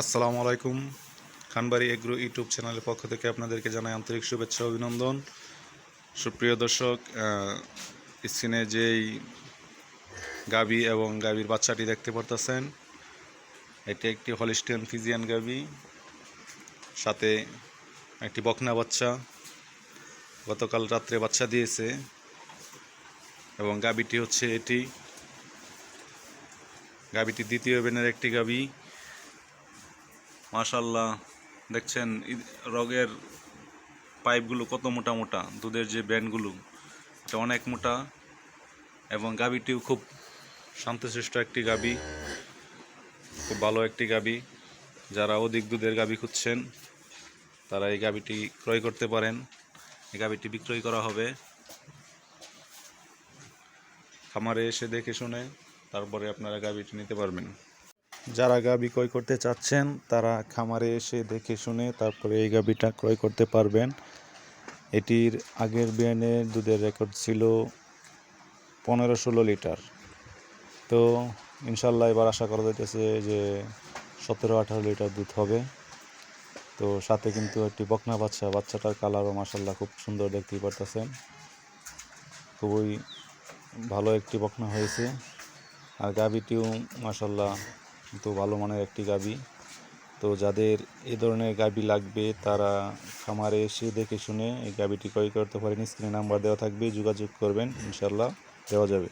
আসসালামু আলাইকুম। Khanbari agro YouTube চ্যানেলের পক্ষ থেকে আপনাদেরকে জানাই আন্তরিক শুভেচ্ছা অভিনন্দন। সুপ্রিয় দর্শক স্ক্রিনে যেই গাবি এবং গাবির বাচ্চাটি দেখতে পারতেছেন, এটি একটি হলিস্টিয়ান ফিজিয়ান গাবি, সাথে একটি বকনা বাচ্চা। গতকাল রাত্রে বাচ্চা দিয়েছে এবং গাবিটি হচ্ছে এটি। গাবিটি দ্বিতীয় বেনের একটি গাবি। মাশাল্লাহ দেখছেন রগের পাইপগুলো কত মোটা মোটা, দুধের যে ব্যান্ডগুলো, এটা অনেক মোটা এবং গাবিটিও খুব শান্তশিষ্ট একটি গাবি খুব ভালো একটি গাবি যারা অধিক দুধের গাবি খুঁজছেন, তারা এই গাবিটি ক্রয় করতে পারেন। এই গাবিটি বিক্রয় করা হবে। খামারে এসে দেখে শুনে, তারপরে আপনারা গাবিটি নিতে পারবেন। যারা গাবি ক্রয় করতে চাচ্ছেন, তারা খামারে এসে দেখে শুনে তারপরে এই গাবিটা ক্রয় করতে পারবেন। এটির আগের বিয়ানের দুধের রেকর্ড ছিল পনেরো ষোলো লিটার। তো ইনশাল্লাহ এবার আশা করা যাইতেছে যে সতেরো আঠারো লিটার দুধ হবে। তো সাথে কিন্তু একটি বকনা বাচ্চা, বাচ্চাটার কালারও মাসাল্লাহ খুব সুন্দর দেখতেই পারতেছেন। খুবই ভালো একটি বকনা হয়েছে। আর গাবিটিও মাসাল্লাহ কিন্তু ভালো মানের একটি গাবি। তো যাদের এ ধরনের গাবি লাগবে, তারা খামারে এসে দেখে শুনে এই গাবিটি ক্রয় করতে পারেন। স্ক্রিনে নাম্বার দেওয়া থাকবে, যোগাযোগ করবেন ইনশাল্লাহ দেওয়া যাবে।